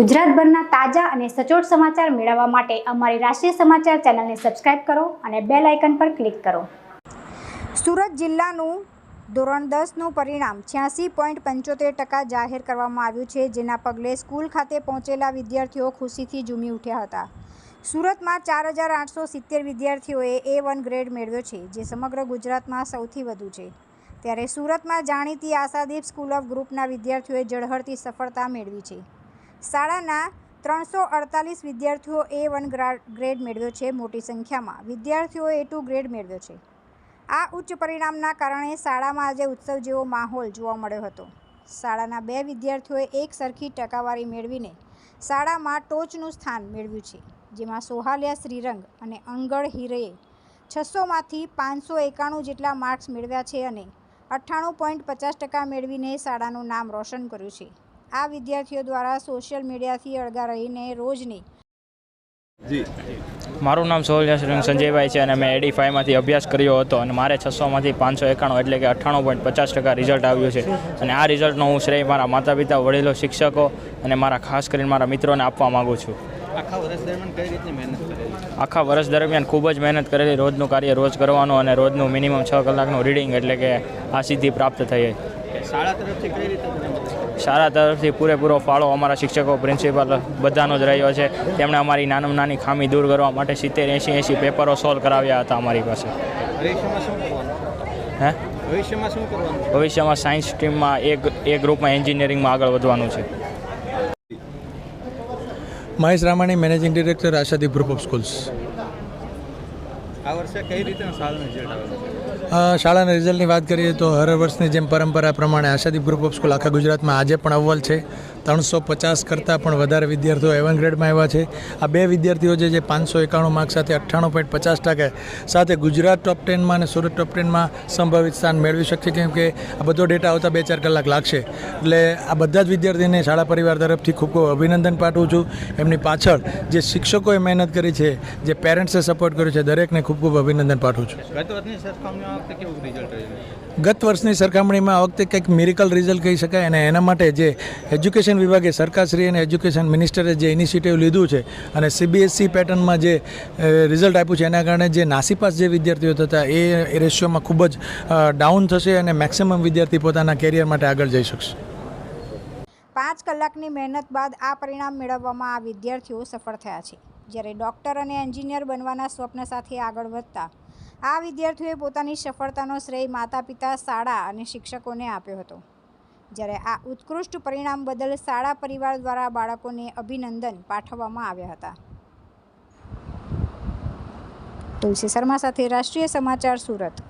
ગુજરાતભરના તાજા અને સચોટ સમાચાર મેળવવા માટે અમારી રાષ્ટ્રીય સમાચાર ચેનલને સબસ્ક્રાઇબ કરો અને બેલ આઇકન પર ક્લિક કરો. સુરત જિલ્લાનું ધોરણ દસનું પરિણામ છ્યાસી પોઈન્ટ પંચોતેર ટકા જાહેર કરવામાં આવ્યું છે, જેના પગલે સ્કૂલ ખાતે પહોંચેલા વિદ્યાર્થીઓ ખુશીથી ઝૂમી ઉઠ્યા હતા. સુરતમાં ચાર હજાર આઠસો સિત્તેર વિદ્યાર્થીઓએ એ વન ગ્રેડ મેળવ્યો છે, જે સમગ્ર ગુજરાતમાં સૌથી વધુ છે. ત્યારે સુરતમાં જાણીતી આશાદીપ સ્કૂલ ઓફ ગ્રુપના વિદ્યાર્થીઓએ ઝળહળતી સફળતા મેળવી છે. શાળાના ત્રણસો અડતાલીસ વિદ્યાર્થીઓ એ વન ગ્રેડ મેળવ્યો છે મોટી સંખ્યામાં. વિદ્યાર્થીઓએ ટુ ગ્રેડ મેળવ્યો છે. આ ઉચ્ચ પરિણામના કારણે શાળામાં આજે ઉત્સવ જેવો માહોલ જોવા મળ્યો હતો. શાળાના બે વિદ્યાર્થીઓએ એક સરખી ટકાવારી મેળવીને શાળામાં ટોચનું સ્થાન મેળવ્યું છે, જેમાં સોહાલિયા શ્રીરંગ અને અંગળ હિરેએ છસોમાંથી પાંચસો એકાણું જેટલા માર્ક્સ મેળવ્યા છે અને અઠ્ઠાણું પોઈન્ટ પચાસ ટકા મેળવીને શાળાનું નામ રોશન કર્યું છે. આ વિદ્યાર્થીઓ દ્વારા સોશિયલ મીડિયાથી અળગા રહીને રોજની મારું નામ સોહલિયા શ્રી સંજયભાઈ છે અને મેં એડી ફાઈવમાંથી અભ્યાસ કર્યો હતો અને મારે છસોમાંથી પાંચસો એકાણું એટલે કે અઠ્ઠાણું પોઈન્ટ પચાસ ટકા રિઝલ્ટ આવ્યું છે. અને આ રિઝલ્ટનો હું શ્રેય મારા માતા પિતા વડીલો શિક્ષકો અને મારા ખાસ કરીને મારા મિત્રોને આપવા માગું છું. આખા વર્ષ દરમિયાન કઈ રીતની મહેનત કરેલી? આખા વર્ષ દરમિયાન ખૂબ જ મહેનત કરેલી રોજનું કાર્ય રોજ કરવાનું અને રોજનું મિનિમમ છ કલાકનું રીડિંગ એટલે કે આ સિદ્ધિ પ્રાપ્ત થઈ. શાળા તરફથી કઈ રીતે શાળા તરફથી પૂરેપૂરો ફાળો અમારા શિક્ષકો પ્રિન્સિપાલ બધાનો જ રહ્યો છે. તેમણે અમારી નાનામાં નાની ખામી દૂર કરવા માટે સિત્તેર એંશી એંશી પેપરો સોલ્વ કરાવ્યા હતા અમારી પાસે. ભવિષ્યમાં શું કરવાનું? હે? ભવિષ્યમાં શું કરવાનું? ભવિષ્યમાં સાયન્સ સ્ટ્રીમમાં એક એ ગ્રુપમાં એન્જિનિયરિંગમાં આગળ વધવાનું છે. Mahesh Ramani managing director Ashadi group of schools આ વર્ષે કઈ રીતે સારું રિઝલ્ટ અ, શાળાના રિઝલ્ટની વાત કરીએ તો હર વર્ષની જેમ પરંપરા પ્રમાણે આશાદીપ ગ્રુપ ઓફ સ્કૂલ આખા ગુજરાતમાં આજે પણ અવ્વલ છે. ત્રણસો પચાસ કરતાં પણ વધારે વિદ્યાર્થીઓ એવન ગ્રેડમાં આવ્યા છે. આ બે વિદ્યાર્થીઓ જે છે પાંચસો એકાણું માર્ક સાથે અઠ્ઠાણું પોઈન્ટ પચાસ ટકા સાથે ગુજરાત ટોપ ટેનમાં અને સુરત ટોપ ટેનમાં સંભવિત સ્થાન મેળવી શકશે કેમ કે આ બધો ડેટા આવતા બે ચાર કલાક લાગશે. એટલે આ બધા જ વિદ્યાર્થીને શાળા પરિવાર તરફથી ખૂબ ખૂબ અભિનંદન પાઠવું છું. એમની પાછળ જે શિક્ષકોએ મહેનત કરી છે જે પેરેન્ટ્સે સપોર્ટ કર્યો છે દરેકને ખૂબ ખૂબ અભિનંદન પાઠવું છું. ગત વર્ષની સરખામણીમાં આ વખતે કંઈક મિરિકલ રિઝલ્ટ કહી શકાય અને એના માટે જે એજ્યુકેશન વિભાગે સરકારશ્રી અને એજ્યુકેશન મિનિસ્ટરે જે ઇનિશિયેટિવ લીધું છે અને સીબીએસસી પેટર્નમાં જે રિઝલ્ટ આપ્યું છે, એના કારણે જે નાસીપાસ જે વિદ્યાર્થીઓ થતા એ રેશિયોમાં ખૂબ જ ડાઉન થશે અને મેક્સિમમ વિદ્યાર્થી પોતાના કેરિયર માટે આગળ જઈ શકશે. પાંચ કલાકની મહેનત બાદ આ પરિણામ મેળવવામાં આ વિદ્યાર્થીઓ સફળ થયા છે. જ્યારે ડૉક્ટર અને એન્જિનિયર બનવાના સ્વપ્ન સાથે આગળ વધતા, આ વિદ્યાર્થીઓએ પોતાની સફળતાનો શ્રેય માતા પિતા શાળા અને શિક્ષકોને આપ્યો હતો. જ્યારે આ ઉત્કૃષ્ટ પરિણામ બદલ શાળા પરિવાર દ્વારા બાળકોને અભિનંદન પાઠવવામાં આવ્યા હતા. તુલસી શર્મા સાથે રાષ્ટ્રીય સમાચાર સુરત.